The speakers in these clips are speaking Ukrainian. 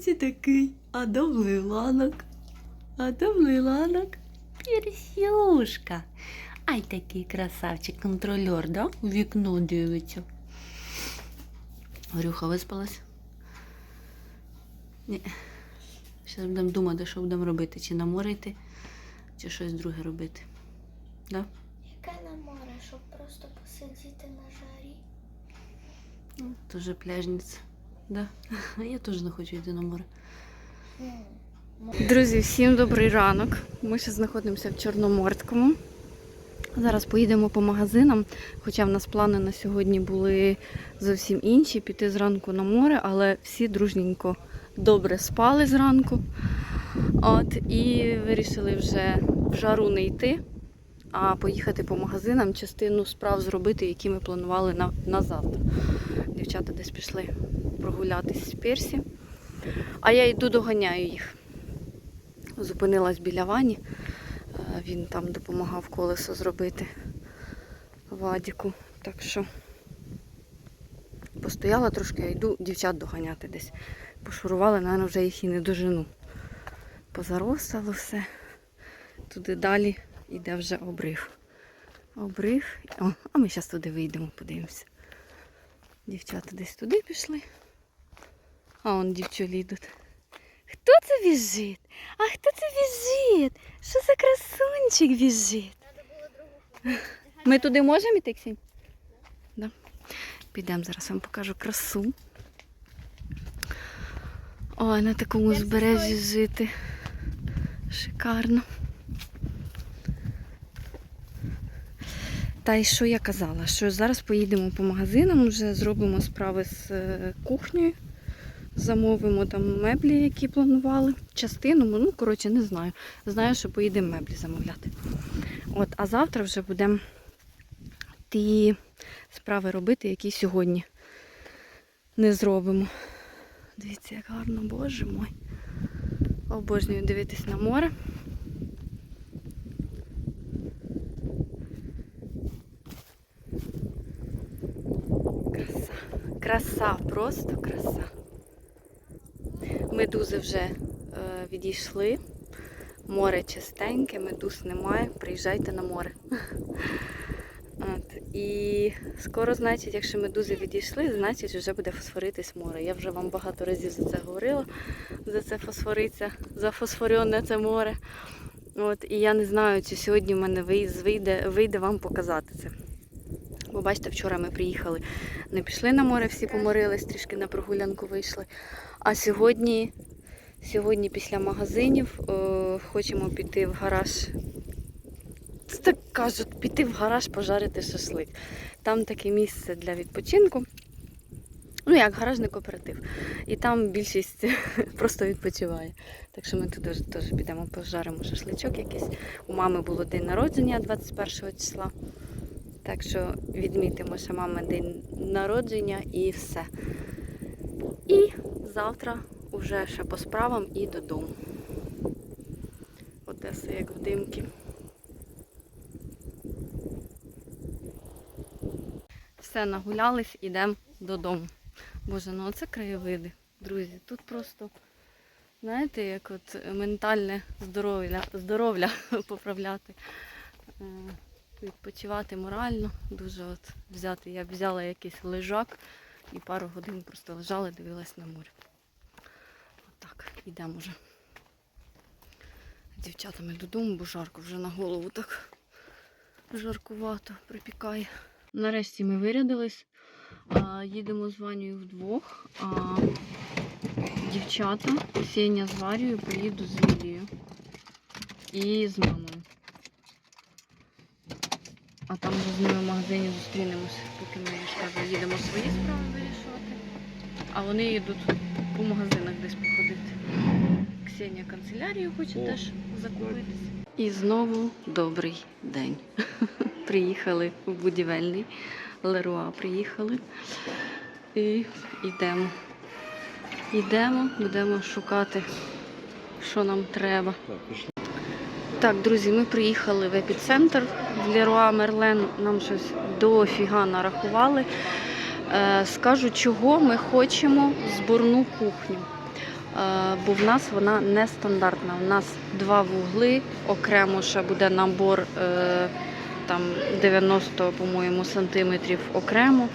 хто такий? Адам Лиланок. Адам Лиланок. Пірсюшка. Ай такий красавчик, контрольор, да? У вікно дивиться. Горюха виспалась? Ні. Зараз будемо думати, що будемо робити. Чи на море йти, чи щось друге робити. Да? Яке на море, щоб просто посидіти на жарі? Тоже пляжниця. Да. Я теж не хочу йти на море. Друзі, всім добрий ранок. Ми ще знаходимося в Чорноморському. Зараз поїдемо по магазинам, хоча в нас плани на сьогодні були зовсім інші піти зранку на море, але всі дружненько добре спали зранку. От, і вирішили вже в жару не йти, а поїхати по магазинам, частину справ зробити, які ми планували на, на завтра. Дівчата десь пішли прогулятись з Персі. А я йду доганяю їх. Зупинилась біля вані. Е, Він там допомагав колесо зробити Вадіку. Так що постояла трошки, я йду дівчат доганяти десь. Пошурували, напевно, вже їх і не дожену. Позаростало все. Туди далі йде вже обрив. Обрив. О, а ми зараз туди вийдемо, подивимося. Дівчата десь туди пішли. А он дівчулі йдуть. Хто це біжить? А хто це біжить? Що за красунчик біжить? Ми туди можемо йти, Ксінь? Да. Підемо зараз вам покажу красу. Ой, на такому узбережжі жити. Шикарно. Та й що я казала? Що зараз поїдемо по магазинам, вже зробимо справи з е, кухнею. Замовимо там меблі, які планували. Частину, ну, коротше, не знаю. Знаю, що поїдемо меблі замовляти. От, а завтра вже будемо ті справи робити, які сьогодні не зробимо. Дивіться, як гарно, боже мой. Обожнюю дивитись на море. Краса. Краса, просто краса. Медузи вже е, відійшли. Море чистеньке, медуз немає. Приїжджайте на море. От. І скоро, значить, якщо медузи відійшли, значить вже буде фосфоритись море. Я вже вам багато разів за це говорила, за це фосфориться, за фосфоріонне це море. От. І я не знаю, чи сьогодні в мене вийде, вийде вам показати це. Бо бачите, вчора ми приїхали, не пішли на море, всі поморились, трішки на прогулянку вийшли. А сьогодні, сьогодні після магазинів е, хочемо піти в гараж. Це Так кажуть, піти в гараж пожарити шашлик. Там таке місце для відпочинку. Ну, як гаражний кооператив. І там більшість просто відпочиває. Так що ми туди теж підемо, пожаримо шашличок якийсь. У мами було день народження 21 числа. Так що відмітимо, що мами день народження і все. І завтра вже ще по справам і додому. Одеса як в димки. Все, нагулялись, ідемо додому. Боже, ну оце краєвиди, друзі. Тут просто, знаєте, як от ментальне здоров'я, здоров'я поправляти. Е, Відпочивати морально, дуже от взяти. Я взяла якийсь лежак і пару годин просто лежала, дивилась на море. Отак, йдемо вже. Дівчатами додому, бо жарко вже на голову так жаркувато припікає. Нарешті ми вирядились. Їдемо з Ванею вдвох. А, дівчата, Сеня з Варією поїду з Лілією і з мамою. А там з ними в магазині зустрінемося, поки ми я ж кажу, їдемо свої справи вирішувати. А вони їдуть по магазинах десь походити. Ксенія канцелярію хоче О, теж закупитись. І знову добрий день. Приїхали в будівельний. Леруа приїхали. І йдемо. Йдемо, будемо шукати, що нам треба. Так, друзі, ми приїхали в епіцентр в Леруа Мерлен. Нам щось дофіга нарахували. Е, скажу, чого ми хочемо зборну кухню. бо в нас вона нестандартна. У нас два вугли, окремо ще буде набор е, там 90, по-моєму, сантиметрів окремо.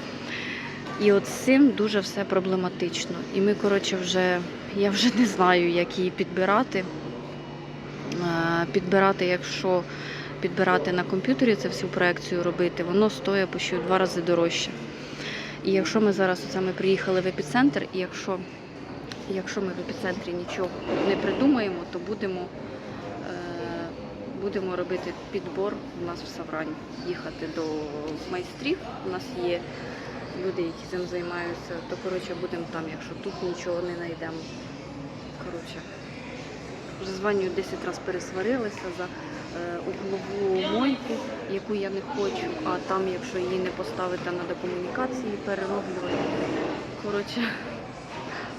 І от з цим дуже все проблематично. І ми, коротше, вже я вже не знаю, як її підбирати. Е, Підбирати, якщо підбирати на комп'ютері це всю проекцію робити, воно стоїть почти в два рази дорожче. І якщо ми зараз оце приїхали в епіцентр, і якщо, якщо ми в епіцентрі нічого не придумаємо, то будемо, е, будемо робити підбор у нас в Саврані, їхати до майстрів. У нас є люди, які цим займаються, то коротше будемо там, якщо тут нічого не знайдемо. Коротше, вже з Ванею 10 разів пересварилися за е, углову мойку, яку я не хочу, а там, якщо її не поставити, треба комунікації перероблювати. Коротше,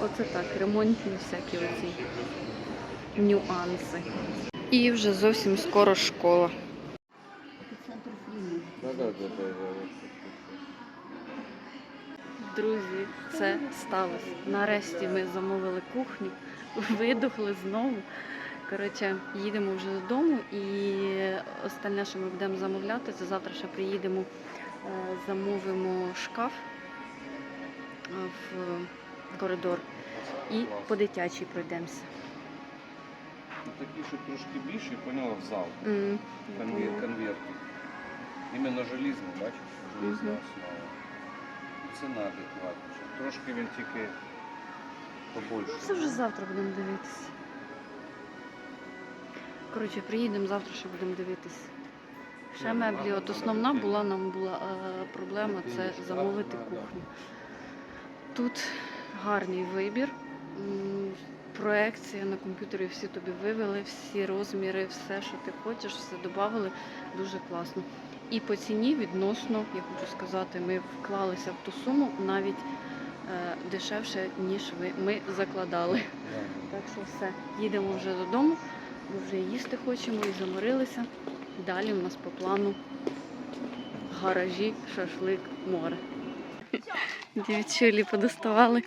оце так, ремонтні всякі оці нюанси. І вже зовсім скоро школа. Друзі, це сталося. Нарешті ми замовили кухню, видохли знову. Коротше, їдемо вже додому і остальне, що ми будемо замовляти, це завтра ще приїдемо, е, замовимо шкаф е, в коридор і по дитячій пройдемося. Ну, Такі, що трошки більші, поняла, в зал. М, Конвер- конверти. Іменно желізний, бачиш? Желізна Мгм. основа. Ціна адекватна. Трошки він тільки побольше. Це вже завтра будемо дивитися. Коротше, приїдемо завтра, ще будемо дивитися. Ще меблі. От основна була нам була е, проблема це замовити кухню. Тут гарний вибір. Проекція на комп'ютері всі тобі вивели, всі розміри, все, що ти хочеш, все додали. Дуже класно. І по ціні відносно, я хочу сказати, ми вклалися в ту суму навіть дешевше, ніж ви, ми закладали. Так що все, їдемо вже додому, бо вже їсти хочемо і заморилися. Далі у нас по плану гаражі, шашлик, море. Дівчулі подоставали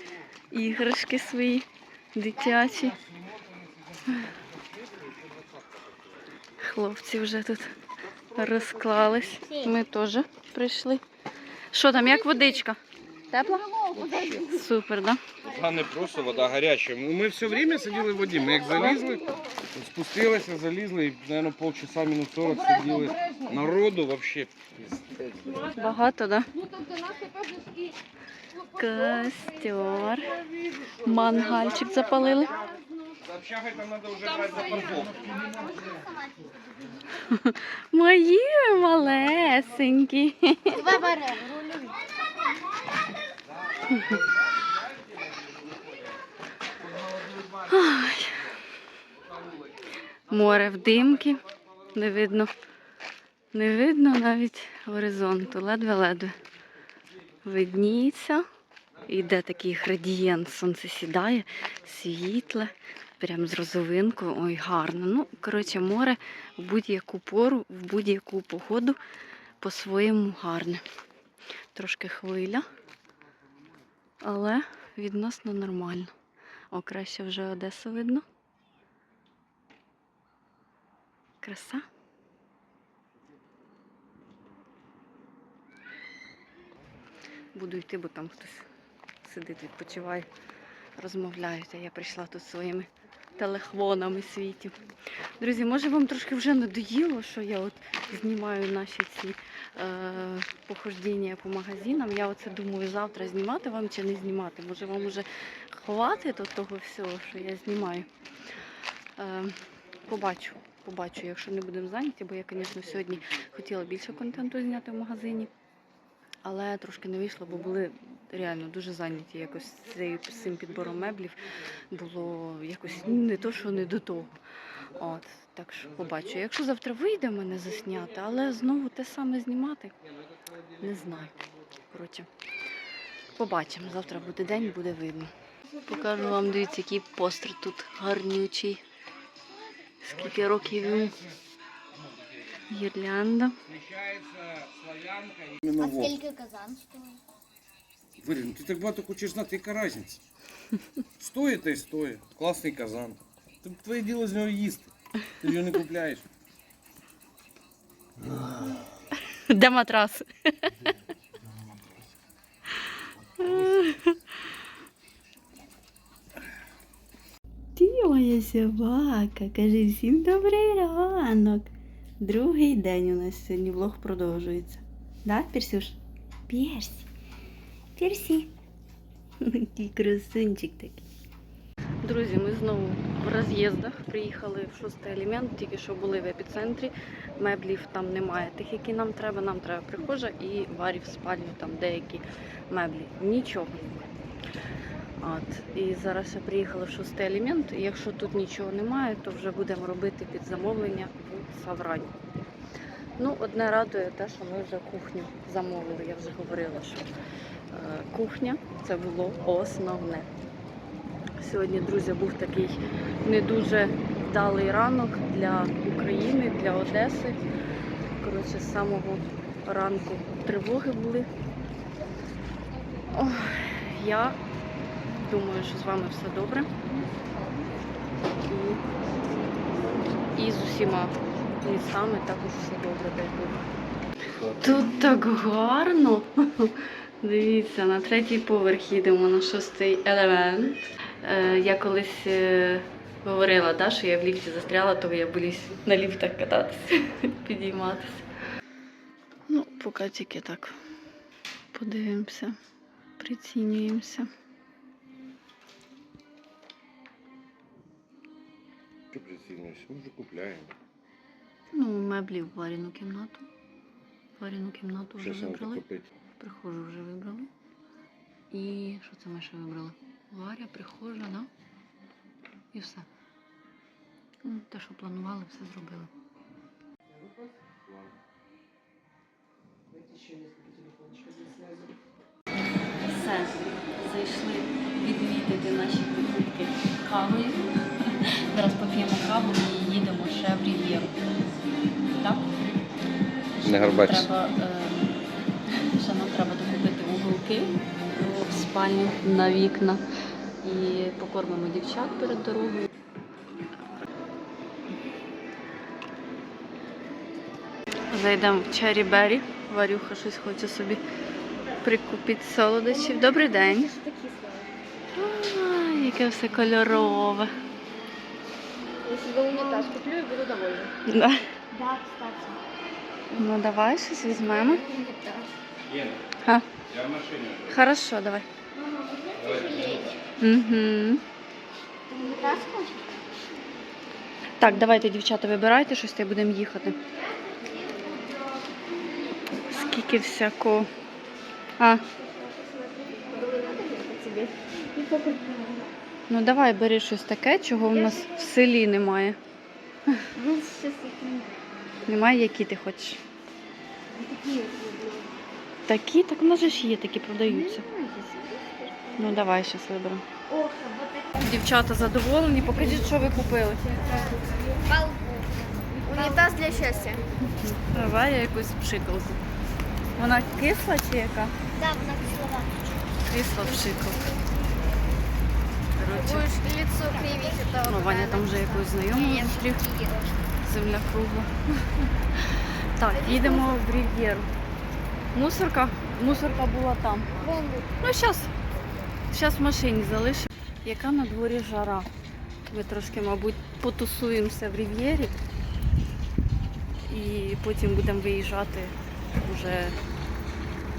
іграшки свої дитячі. Хлопці вже тут розклались. Ми теж прийшли. Що там, як водичка? Тепла? Супер. Да? Вода не просто, вода гаряча. Ну, Ми все время сиділи в воді. Ми як залізли, спустилися, залізли і, мабуть, полчаса, мінут 40 сиділи. Народу взагалі. Багато. Да? Костер. Мангальчик запалили. За там треба вже брати за парковку. Мої малесенькі. Два баре, рулю. Ай. Море в димки. Не видно. Не видно навіть горизонту. Ледве-ледве. Видніється. Іде такий градієнт, сонце сідає, світле, прям з розовинкою. Ой, гарно. Ну, коротше, море в будь-яку пору, в будь-яку погоду по-своєму гарне. Трошки хвиля, але відносно нормально. О, краще вже Одесу видно. Краса. Буду йти, бо там хтось сидить, відпочиває, розмовляють, а я прийшла тут своїми телефонами світів. Друзі, може вам трошки вже надоїло, що я от знімаю наші ці похождіння по магазинам. Я оце думаю завтра знімати вам чи не знімати. Може вам уже хватить от того всього, що я знімаю. Е, побачу, побачу, якщо не будемо зайняті, бо я, звісно, сьогодні хотіла більше контенту зняти в магазині. Але трошки не вийшло, бо були реально дуже зайняті якось з цим підбором меблів. Було якось не то, що не до того. От, так що побачу. Якщо завтра вийде мене засняти, але знову те саме знімати, не знаю. Коротше, побачимо. Завтра буде день, буде видно. Покажу вам, дивіться, який постер тут гарнючий. Скільки років йому. Гірлянда. А скільки казан стоїть? Ну ти так багато хочеш знати, яка різниця? Стоїть та й стоїть. Класний казан. Ти- Твоє діло з нього їсти. Ти його не купляєш. Де матрас? Ти моя собака, кажи всім добрий ранок. Другий день у нас сьогодні влог продовжується. Да, Персюш? Персі. Персі. Який красунчик такий. Друзі, ми знову в роз'їздах. Приїхали в шостий елемент, тільки що були в епіцентрі. Меблів там немає тих, які нам треба. Нам треба прихожа і варі в спальню, там деякі меблі. Нічого. От. І зараз я приїхала в шостий елемент. І якщо тут нічого немає, то вже будемо робити під замовлення в Саврані. Ну, одне радує те, що ми вже кухню замовили. Я вже говорила, що е, кухня це було основне. Сьогодні, друзі, був такий не дуже вдалий ранок для України, для Одеси. Коротше, з самого ранку тривоги були. Ох, я думаю, що з вами все добре. І, і з усіма містами також все добре, дай. Тут так гарно. Дивіться, на третій поверх їдемо на шостий елемент. Е, я колись е, говорила, да, що я в ліфті застряла, то я боюсь на ліфтах кататися, підійматися. Ну, поки тільки так подивимося, прицінюємося. Що прицінюєш? Ми вже купляємо. Ну, меблі в варіну кімнату. Варіну кімнату вже вибрали. Прихожу вже вибрали. І що це ми ще вибрали? Варя, прихожа, да? І все. Ну, Те, що планували, все зробили. Все, зайшли відмітити наші покупки кавою. Зараз поп'ємо каву і їдемо ще в Рів'єру. Так? Не гарбатися. Треба, е, ще нам треба докупити уголки в спальню на вікна і покормимо дівчат перед дорогою. Зайдемо в Чері Бері. Варюха щось хоче собі прикупити солодощів. Добрий день. А, яке все кольорове. Я себе унитаз куплю и буду довольна. Да. Да, кстати. Ну давай щось візьмемо. Унитаз. А, я в машині. хорошо, давай. Мама, жалеть. Угу. Так, давайте, дівчата, вибирайте щось та будемо їхати. Скільки всякого. А, ну давай бери щось таке, чого в нас в селі немає. Ну, Немає, які ти хочеш. Такі, так у нас ж є, такі продаються. Ну, давай щось виберемо. Ох, вот это Дівчата задоволені, покажіть, що ви купили. Унитаз для счастья. Давай я якусь пшикалку. Вона кисла чи яка? Да, на слова. Кисла пшикалка. Коротше, Будешь лицо кривить этого. ну, Ваня там вже якусь знайому зустрів. Земля кругла. Так, їдемо в Рів'єру. Мусорка. Мусорка була там. Ну, зараз. Зараз в машині залишимо. Яка на дворі жара. Ми трошки, мабуть, потусуємося в Рів'єрі. І потім будемо виїжджати вже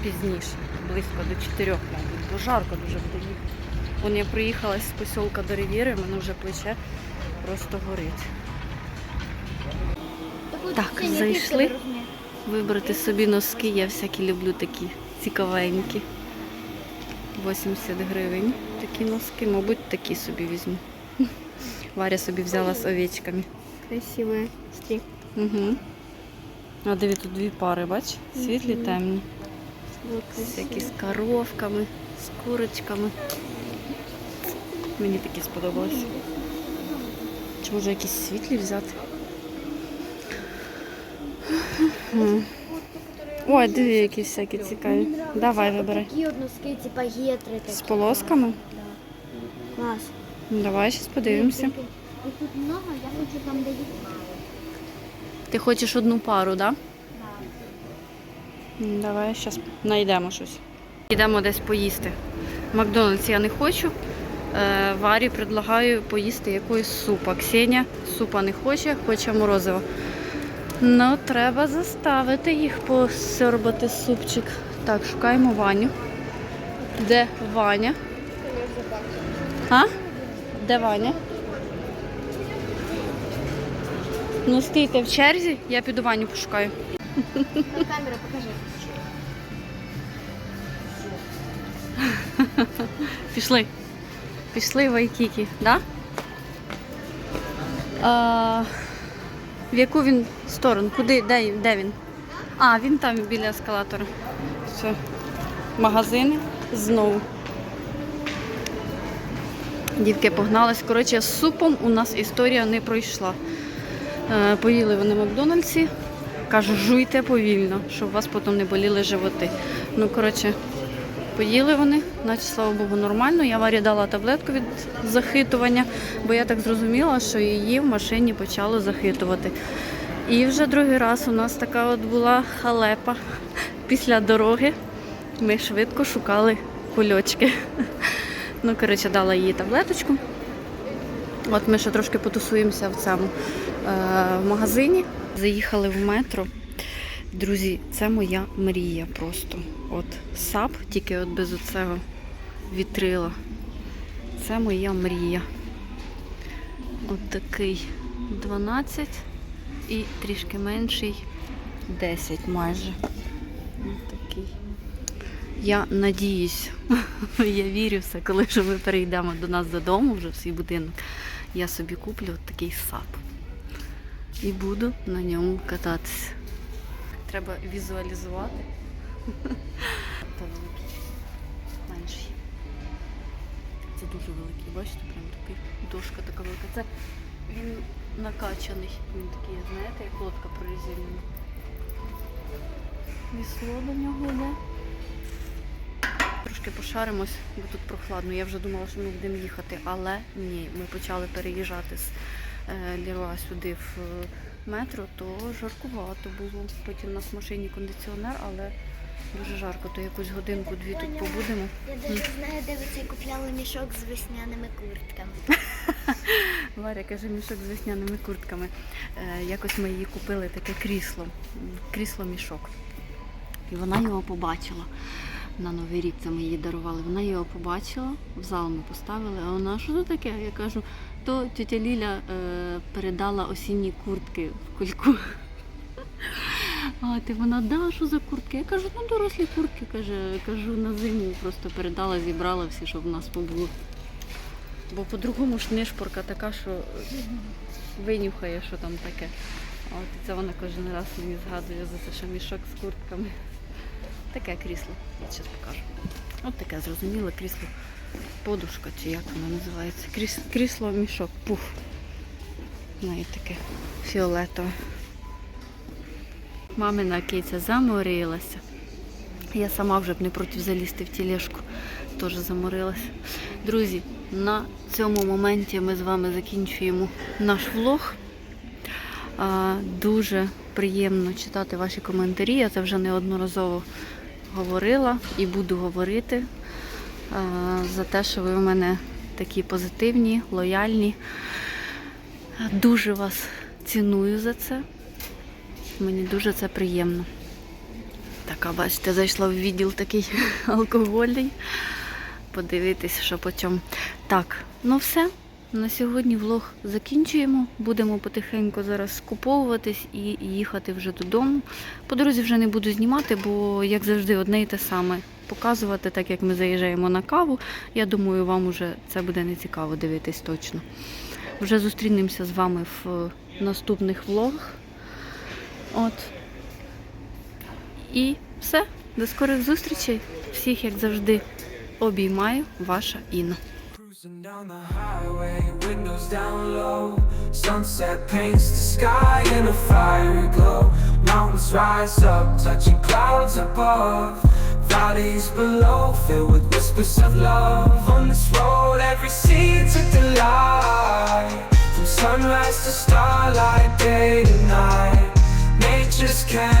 пізніше, близько до 4, мабуть, бо жарко дуже буде їхати. Вон я приїхала з посілка до Рів'єри, мене вже плече просто горить. Так, зайшли. Вибрати собі носки, я всякі люблю такі цікавенькі. 80 гривень такі носки, мабуть, такі собі візьму. Варя собі взяла з овечками. Смотри. Угу. А диви, тут дві пари, бач? Світлі, темні. Всякі з коровками, з курочками. Мені такі сподобалися. Чи може якісь світлі взяти? Ой, диви, які всякі цікаві. Давай вибери. Такі от носки, типа гетри такі. З полосками? Да. Клас. Ну, Давай зараз подивимося. Їх тут много, я хочу там, де їх мало. Ти хочеш одну пару, так? Да? Давай зараз знайдемо щось. Йдемо десь поїсти. Макдональдс я не хочу. Е, Варі предлагаю поїсти якоїсь супа. Ксеня супа не хоче, хоче морозиво. Ну, треба заставити їх посорбати супчик. Так, шукаємо Ваню. Де Ваня? А? Де Ваня? Ну, стійте в черзі, я піду Ваню пошукаю. Камера, покажи. Пішли. Пішли в Айкікі, да? А, в яку він сторону? Куди? Де, де він? А, він там біля ескалатора. Все. Магазини знову. Дівки погнались. Коротше, з супом у нас історія не пройшла. Е, поїли вони в Макдональдсі. Кажу, жуйте повільно, щоб у вас потім не боліли животи. Ну, коротше, Поїли вони, наче слава Богу, нормально. Я Варі дала таблетку від захитування, бо я так зрозуміла, що її в машині почало захитувати. І вже другий раз у нас така от була халепа після дороги. Ми швидко шукали кульочки. Ну, коротше, дала їй таблеточку. От ми ще трошки потусуємося в цьому е, магазині. Заїхали в метро. Друзі, це моя мрія просто. От сап, тільки от без оцього вітрила. Це моя мрія. От такий 12 і трішки менший 10 майже. От такий. Я надіюсь, я вірю все, коли вже ми перейдемо до нас додому, вже в свій будинок, я собі куплю от такий сап. І буду на ньому кататися. Треба візуалізувати. Та великий. Менший. Це дуже великий, бачите, прям такий дошка така велика. Це він накачаний. Він такий, знаєте, як лодка прорізельна. Вісло до нього йде. Трошки пошаримось, бо тут прохладно. Я вже думала, що ми будемо їхати, але ні, ми почали переїжджати з е, Ліруа сюди в метро, то жаркувато було. Потім у нас в машині кондиціонер, але дуже жарко, то якусь годинку-дві тут побудемо. Я навіть знаю, де ви цей купляли мішок з весняними куртками. Варя каже, мішок з весняними куртками. Е, якось ми її купили таке крісло, крісло-мішок. І вона його побачила. На Новий рік це ми їй дарували. Вона його побачила, в зал ми поставили, а вона що це таке? Я кажу, то тетя Ліля е, передала осінні куртки в кульку. А ти вона, да, що за куртки? Я кажу, ну дорослі куртки, каже, кажу, на зиму просто передала, зібрала всі, щоб в нас побуло. Бо по-другому ж нишпорка така, що винюхає, що там таке. От це вона кожен раз мені згадує за це, що мішок з куртками. Таке крісло. Я зараз покажу. От таке зрозуміле крісло. Подушка чи як воно називається. Кріс- Крісло мішок, пуф. Навіть таке фіолетове. Мамина киця заморилася. Я сама вже б не проти залізти в тілешку. Теж заморилася. Друзі, на цьому моменті ми з вами закінчуємо наш влог. Дуже приємно читати ваші коментарі. Я це вже неодноразово говорила і буду говорити за те, що ви в мене такі позитивні, лояльні. Дуже вас ціную за це. Мені дуже це приємно. Така, бачите, зайшла в відділ такий алкогольний. Подивитись, що по чому. Так, ну все. На сьогодні влог закінчуємо. Будемо потихеньку зараз скуповуватись і їхати вже додому. По дорозі вже не буду знімати, бо, як завжди, одне і те саме показувати, так як ми заїжджаємо на каву. Я думаю, вам уже це буде не цікаво дивитись точно. Вже зустрінемося з вами в наступних влогах. От. І все. До скорих зустрічей. Всіх, як завжди, обіймаю, ваша Інна. Cruising down the highway, windows down low. Sunset paints the sky in a fiery glow. Mountains rise up, touching clouds above. Valleys below, filled with whispers of love. On this road, every seed's a delight. From sunrise to starlight, day to night. Nature's can